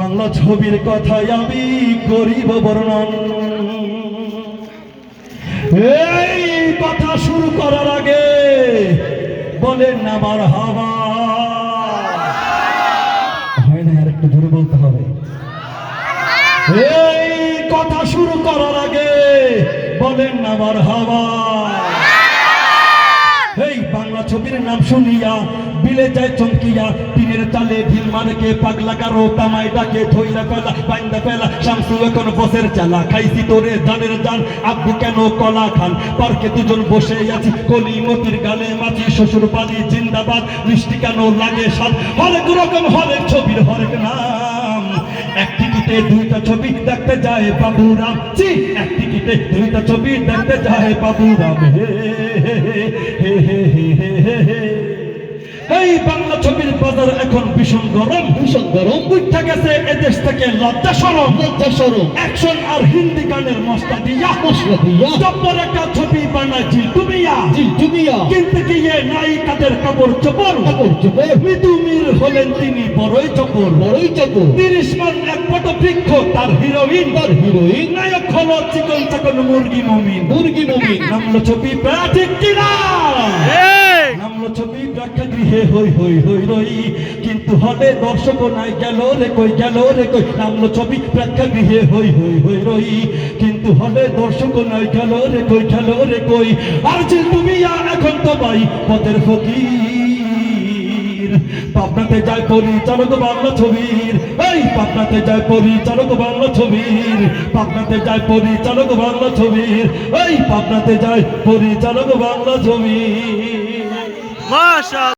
বাংলা ছবির কথায় আমি করিব বর্ণন। এই কথা শুরু করার আগে বলেন আমার হাওয়া। হয় না আর একটু জোরে বলতে হবে। এই কথা শুরু করার আগে বলেন আমার হাওয়া। নাম শুনিয়া বিলে যায় চমকিয়া পীরের তালে ঢিল মারকে পাগলা কারও তামাই ডাকে ধইলা ফেলা বাইন্দা পেলা শামসু এখন বসের চালা খাইছি তোরে জানের জান আব্বু কেন কলা খান পার্কে দুজন বসে আছি কলি মতির গালে মাছি শ্বশুর বাড়ি জিন্দাবাদ মিষ্টি কেন লাগে সাত হরেক রকম হরেক ছবির হরেক নাম এক টিকিটে দুইটা ছবি দেখতে যায় বাবুরাম জি এক টিকিটে দুইটা ছবি দেখতে যায় বাবুরাম হে হে হে হে হে হে হে এই বাংলা ছবির বাজার এখন ভীষণ গরম। ভীষণ গরম। উঠা গেছে এদেশ থেকে লজ্জা সরম। লজ্জা সরম। অ্যাকশন আর হিন্দি গানের মশলা দিয়া। মশলা দিয়া। জব্বর একটা ছবি বানায় জিল্টু মিয়া জিলজুমিয়া কিনতে গিয়ে নায়িকাদের কাপড় চোপড়। কাপড় চোপড়। মৃদুমির হলেন তিনি বড়ই চোপড় বড়ই চাকর। তিরিশ মান এক পট বৃক্ষ তার হিরোইন। তার হিরোইন। নায়ক হলো চিকন চাকন মুরগি মমিন। মুরগি নবীন নামলো ছবি প্রাঠিক কিনা? নামলো ছবি প্রেক্ষাগৃহে হই হই হই, রই। কিন্তু হলে দর্শক নাই গেল রে কই, গেল রে কই। নামলো ছবি প্রেক্ষাগৃহে হই হই হই, রই। কিন্তু হলে দর্শক নাই গেল রে কই, গেল রে কই। আর যে তুমি আর এখন তো ভাই পথের ফকির। পাবনাতে যায় পরিচালক বাংলা ছবির। এই, পাবনাতে যায় পরিচালক বাংলা ছবির। পাবনাতে যায় পরিচালক বাংলা ছবির। এই, পাবনাতে যায় পরিচালক বাংলা ছবির। মাশা